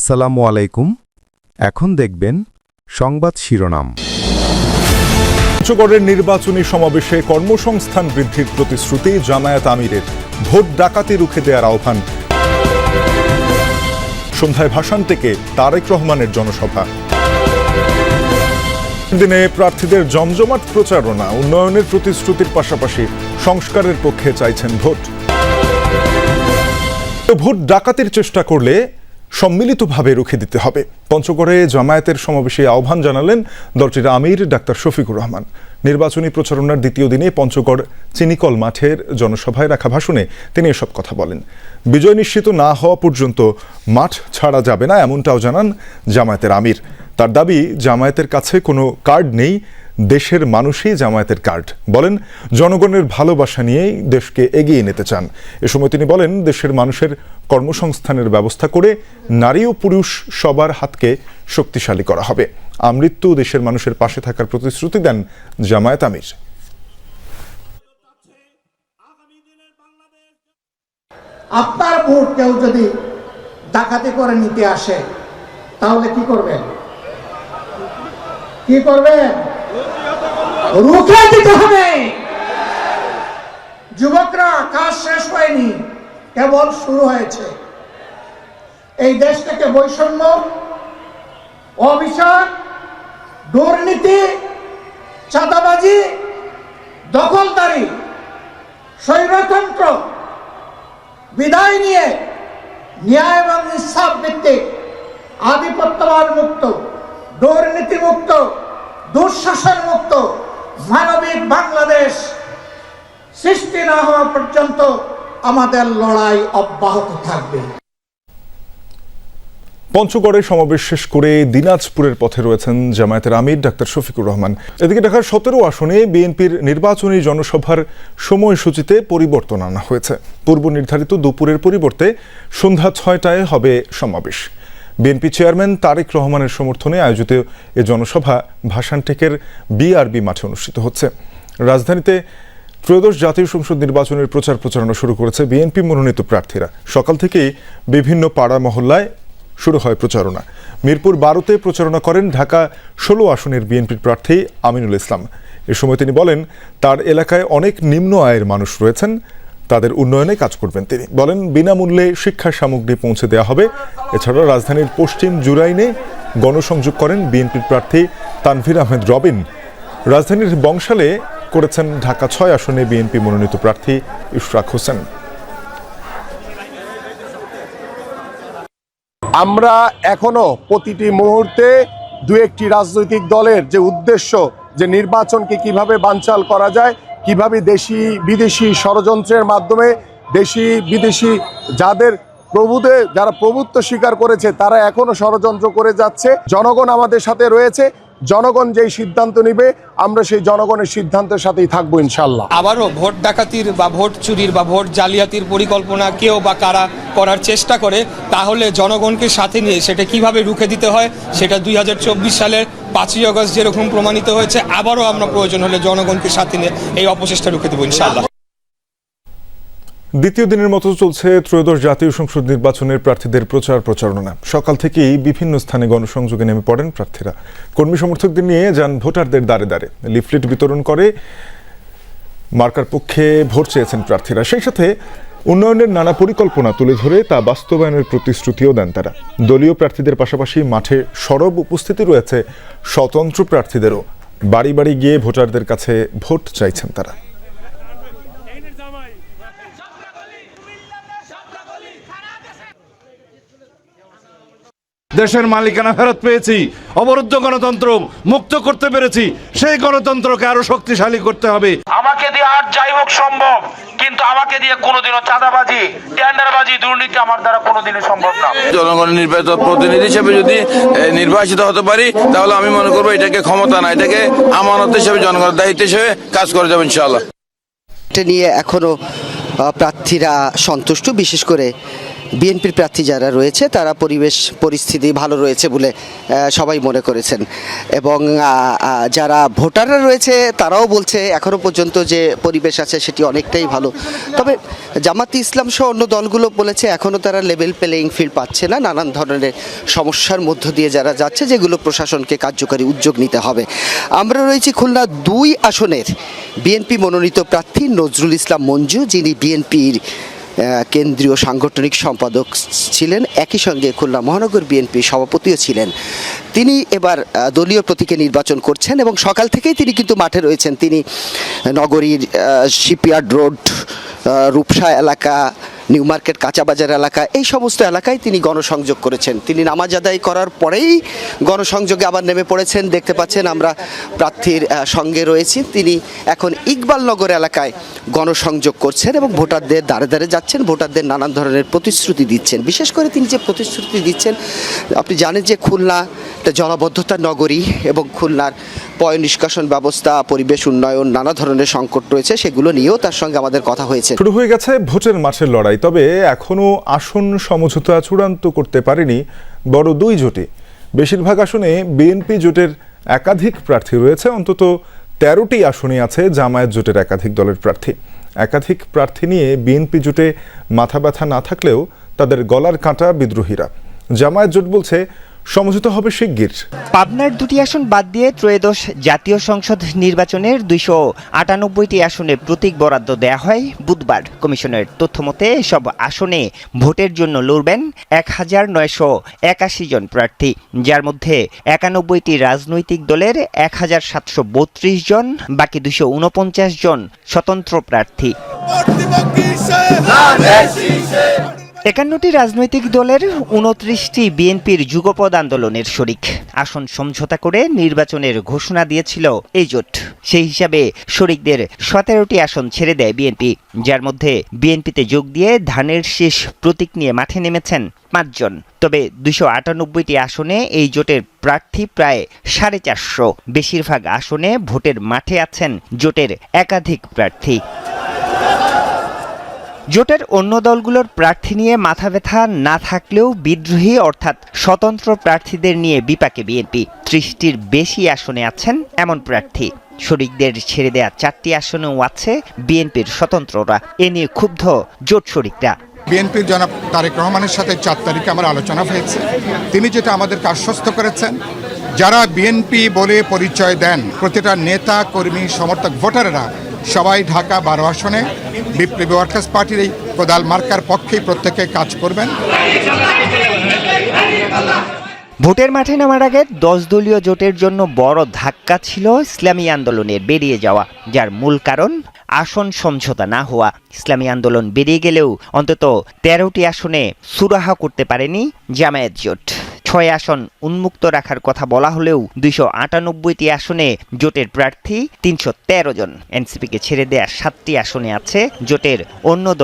আসসালামু আলাইকুম। এখন দেখবেন সংবাদ শিরোনাম। পঞ্চগড়ের নির্বাচনী সমাবেশে কর্মসংস্থান বৃদ্ধির প্রতিশ্রুতি জামায়াত আমিরের। ভোট ডাকাতি রুখে দেওয়ার আহ্বান। সন্ধ্যায় ভাষণ থেকে তারেক রহমানের জনসভা। দিনে প্রার্থীদের জমজমাট প্রচারণা, উন্নয়নের প্রতিশ্রুতির পাশাপাশি সংস্কারের পক্ষে চাইছেন ভোট। ভোট ডাকাতির চেষ্টা করলে সম্মিলিতভাবে রুখে দিতে হবে। পঞ্চগড়ে জামায়াতের সমাবেশে আহ্বান জানালেন দলটির আমির ডাক্তার শফিকুর রহমান। নির্বাচনী প্রচারণার দ্বিতীয় দিনে পঞ্চগড় চিনিকল মাঠের জনসভায় রাখা ভাষণে তিনি এসব কথা বলেন। বিজয় নিশ্চিত না হওয়া পর্যন্ত মাঠ ছাড়া যাবে না, এমনটাও জানান জামায়াতের আমির। তার দাবি, জামায়াতের কাছে কোনো কার্ড নেই দেশের মানুষই জামায়াতের কার্ড। বলেন, জনগণের ভালোবাসা নিয়েই দেশকে এগিয়ে নিতে চান। এ সময় তিনি বলেন, দেশের মানুষের কর্মসংস্থানের ব্যবস্থা করে নারী ও পুরুষ সবার হাতকে শক্তিশালী করা হবে। আমৃত্যু দেশের মানুষের পাশে থাকার প্রতিশ্রুতি দেন জামায়াত আমির। আপনার ভোট কেউ যদি ডাকাতি করে নিতে আসে, তাহলে কি করবেন? কি করবেন? রুখে দিতে হবে। যুবকরা, কাজ শেষ হয়নি, কেবল শুরু হয়েছে। এই দেশ থেকে বৈষম্য, অবিচার, দুর্নীতি, চাঁদাবাজি, দখলদারি, স্বৈরতন্ত্র, বিদায় নিয়ে ন্যায় এবং ইনসাফ ভিত্তিক আধিপত্যবাদ মুক্ত দুর্নীতি মুক্ত দুঃশাসন মুক্ত মানবিক বাংলাদেশ সৃষ্টি না হওয়া পর্যন্ত আমাদের লড়াই অব্যাহত থাকবে। পঞ্চগড়ে সমাবেশ শেষ করে দিনাজপুরের পথে রয়েছেন জামায়াতের আমির ডাক্তার শফিকুর রহমান। এদিকে ঢাকার সতেরো আসনে বিএনপির নির্বাচনী জনসভার সময়সূচিতে পরিবর্তন আনা হয়েছে। পূর্ব নির্ধারিত দুপুরের পরিবর্তে সন্ধ্যা ছয়টায় হবে সমাবেশ। বিএনপি চেয়ারম্যান তারেক রহমানের সমর্থনে আয়োজিত এ জনসভা ভাষানটেকের বিআরবি মাঠে অনুষ্ঠিত হচ্ছে। রাজধানীতে ত্রয়োদশ জাতীয় সংসদ নির্বাচনের প্রচার প্রচারণা শুরু করেছে বিএনপি মনোনীত প্রার্থীরা। সকাল থেকেই বিভিন্ন পাড়া মহল্লায় শুরু হয় প্রচারণা। মিরপুর বারোতে প্রচারণা করেন ঢাকা ষোলো আসনের বিএনপির প্রার্থী আমিনুল ইসলাম। এ সময় তিনি বলেন, তার এলাকায় অনেক নিম্ন আয়ের মানুষ রয়েছেন তাদের উন্নয়নে কাজ করবেন তিনি। বলেন, বিনামূল্যে শিক্ষা সামগ্রী পৌঁছে দেওয়া হবে। এছাড়া রাজধানীর পশ্চিম জুরাইনে গণসংযোগ করেন বিএনপির প্রার্থী তানভীর আহমেদ রবিন। রাজধানীর বংশালে করেছেন ঢাকা ছয় আসনে বিএনপি মনোনীত প্রার্থী ইশরাক হোসেন। আমরা এখনও প্রতিটি মুহূর্তে দু একটি রাজনৈতিক দলের যে উদ্দেশ্য যে নির্বাচনকে কীভাবে বানচাল করা যায় কীভাবে দেশি বিদেশি ষড়যন্ত্রের মাধ্যমে দেশি বিদেশি যাদের প্রভুতে যারা প্রভুত্ব স্বীকার করেছে, তারা এখনও ষড়যন্ত্র করে যাচ্ছে। জনগণ আমাদের সাথে রয়েছে। জনগণ যেই সিদ্ধান্ত নিবে, আমরা সেই জনগণের সিদ্ধান্তের সাথেই থাকব ইনশাল্লাহ আবারও ভোট ডাকাতির বা ভোট চুরির বা ভোট জালিয়াতির পরিকল্পনা কেউ বা কারা করার চেষ্টা করে, তাহলে জনগণকে সাথে নিয়ে সেটা কীভাবে রুখে দিতে হয়, সেটা দুই হাজার চব্বিশ সালের পাঁচই আগস্ট যেরকম প্রমাণিত হয়েছে, আবারও আমরা প্রয়োজন হলে জনগণকে সাথে নিয়ে এই অপচেষ্টা রুখে দেবো ইনশাআল্লাহ। দ্বিতীয় দিনের মতো চলছে ত্রয়োদশ জাতীয় সংসদ নির্বাচনের প্রার্থীদের প্রচার প্রচারণা। সকাল থেকেই বিভিন্ন স্থানে গণসংযোগে নেমে পড়েন প্রার্থীরা। কর্মী সমর্থকদের নিয়ে যান ভোটারদের দ্বারে দ্বারে। লিফলেট বিতরণ করে মার্কার পক্ষে ভোট চেয়েছেন প্রার্থীরা। সেই সাথে উন্নয়নের নানা পরিকল্পনা তুলে ধরে তা বাস্তবায়নের প্রতিশ্রুতিও দেন তারা। দলীয় প্রার্থীদের পাশাপাশি মাঠে সরব উপস্থিতি রয়েছে স্বতন্ত্র প্রার্থীদেরও। বাড়ি বাড়ি গিয়ে ভোটারদের কাছে ভোট চাইছেন তারা। দেশের মালিকানা ফেরত পেয়েছি অবরুদ্ধ গণতন্ত্র মুক্ত করতে পেরেছি সেই গণতন্ত্রকে আরও শক্তিশালী করতে হবে। আমাকে দিয়ে আর যাই হোক সম্ভব কিন্তু আমাকে দিয়ে কোনোদিনও চাঁদাবাজি টেন্ডারবাজি দুর্নীতি আমার দ্বারা কোনোদিনই সম্ভব না। জনগণের নির্বাচিত প্রতিনিধি হিসেবে যদি নির্বাচিত হতে পারি তাহলে আমি মনে করব এটাকে ক্ষমতা না এটাকে আমানত হিসেবে জনগণের দায়িত্ব হিসেবে কাজ করে যাব ইনশাআল্লাহ। এটা নিয়ে এখনও আহ, প্রার্থীরা সন্তুষ্ট বিশেষ করে বিএনপির প্রার্থী যারা রয়েছে, তারা পরিবেশ, পরিস্থিতি ভালো রয়েছে বলে সবাই মনে করেছেন। এবং যারা ভোটাররা রয়েছে, তারাও বলছে এখনও পর্যন্ত যে পরিবেশ আছে সেটি অনেকটাই ভালো। তবে জামাতি ইসলাম সহ অন্য দলগুলো বলেছে এখনও তারা লেভেল প্লেয়িং ফিল্ড পাচ্ছে না। নানান ধরনের সমস্যার মধ্য দিয়ে যারা যাচ্ছে, যেগুলো প্রশাসনকে কার্যকারী উদ্যোগ নিতে হবে। আমরা রয়েছি খুলনা দুই আসনের বিএনপি মনোনীত প্রার্থী নজরুল ইসলাম মঞ্জু, যিনি বিএনপির কেন্দ্রীয় সাংগঠনিক সম্পাদক ছিলেন, একই সঙ্গে খুলনা মহানগর বিএনপি সভাপতিও ছিলেন। তিনি এবার দলীয় প্রতীকে নির্বাচন করছেন এবং সকাল থেকেই তিনি কিন্তু মাঠে রয়েছেন। তিনি নগরীর শিপইয়ার্ড রোড রূপসা এলাকা নিউ মার্কেট কাঁচাবাজার এলাকা, এই সমস্ত এলাকায় তিনি গণসংযোগ করেছেন। তিনি নামাজ আদায় করার পরেই গণসংযোগে আবার নেমে পড়েছেন। দেখতে পাচ্ছেন আমরা প্রার্থীর সঙ্গে রয়েছি। তিনি এখন ইকবালনগর এলাকায় গণসংযোগ করছেন এবং ভোটারদের দাঁড়ে দাঁড়ে যাচ্ছেন। ভোটারদের নানান ধরনের প্রতিশ্রুতি দিচ্ছেন। বিশেষ করে তিনি যে প্রতিশ্রুতি দিচ্ছেন, আপনি জানেন যে খুলনা একটা জলাবদ্ধতার নগরী এবং খুলনার পয় নিষ্কাশন ব্যবস্থা, পরিবেশ উন্নয়ন, নানা ধরনের সংকট রয়েছে। সেগুলো নিয়েও তার সঙ্গে আমাদের কথা হয়েছে। শুরু হয়ে গেছে ভোটের মাঠের লড়াই। তবে এখনও আসন সমঝোতা চূড়ান্ত করতে পারেনি বড় দুই জোটে। বেশিরভাগ আসনে বিএনপি জোটের একাধিক প্রার্থী রয়েছে, অন্তত তেরোটি আসনে আছে জামায়াত জোটের একাধিক দলের প্রার্থী। একাধিক প্রার্থী নিয়ে বিএনপি জোটে মাথা ব্যথা না থাকলেও তাদের গলার কাঁটা বিদ্রোহীরা। জামায়াত জোট বলছে সমঝোতা হবে শিগগির। পাবনার দুটি আসন বাদ দিয়ে ত্রয়োদশ জাতীয় সংসদ নির্বাচনের দুইশো আটানব্বইটি আসনে প্রতীক বরাদ্দ দেয়া হয় বুধবার। কমিশনের তথ্যমতে সব আসনে ভোটের জন্য লড়বেন এক হাজার নয়শো একাশি জন প্রার্থী যার মধ্যে একানব্বইটি রাজনৈতিক দলের এক হাজার সাতশো বত্রিশ জন বাকি দুশো উনপঞ্চাশ জন স্বতন্ত্র প্রার্থী। একান্নটি রাজনৈতিক দলের উনত্রিশটি বিএনপির যুগপদ আন্দোলনের শরিক। আসন সমঝোতা করে নির্বাচনের ঘোষণা দিয়েছিল এই জোট। সেই হিসাবে শরিকদের সতেরোটি আসন ছেড়ে দেয় বিএনপি, যার মধ্যে বিএনপিতে যোগ দিয়ে ধানের শেষ প্রতীক নিয়ে মাঠে নেমেছেন পাঁচজন। তবে দুশো আটানব্বইটি আসনে এই জোটের প্রার্থী প্রায় সাড়ে চারশো। বেশিরভাগ আসনে ভোটের মাঠে আছেন জোটের একাধিক প্রার্থী। জোটের অন্য দলগুলোর প্রার্থী নিয়ে মাথা ব্যথা না থাকলেও বিদ্রোহী অর্থাৎ স্বতন্ত্র প্রার্থীদের নিয়ে বিপাকে বিএনপি। ত্রিশটির বেশি আসনে আছেন এমন প্রার্থী। শরিকদের ছেড়ে দেয়া চারটি আসনেও আছে বিএনপির স্বতন্ত্ররা। এ নিয়ে ক্ষুব্ধ জোট শরিকরা। বিএনপির জনাব তারেক রহমানের সাথে চার তারিখে আমার আলোচনা হয়েছে। তিনি যেটা আমাদেরকে আশ্বস্ত করেছেন, যারা বিএনপি বলে পরিচয় দেন, প্রতিটা নেতা, কর্মী, সমর্থক, ভোটাররা সবাই ঢাকা বারো আসনে বিপ্লবী ওয়ার্কার্স পার্টির এই কোদাল মার্কার পক্ষেই প্রত্যেকে কাজ করবেন। ভোটের মাঠে নামার আগে দশ দলীয় জোটের জন্য বড় ধাক্কা ছিল ইসলামী আন্দোলনের বেরিয়ে যাওয়া, যার মূল কারণ আসন সমঝোতা না হওয়া। ইসলামী আন্দোলন বেরিয়ে গেলেও অন্তত তেরোটি আসনে সুরাহা করতে পারেনি জামায়াত জোট। ছয় আসন উন্মুক্ত রাখার কথা বলা হলেও দুইশো আটানব্বইটি আসনে জোটের প্রার্থী তিনশো তেরো জন। এনসিপিকে ছেড়ে দেয়া সাতটি আসনে আছে, জোটের অন্য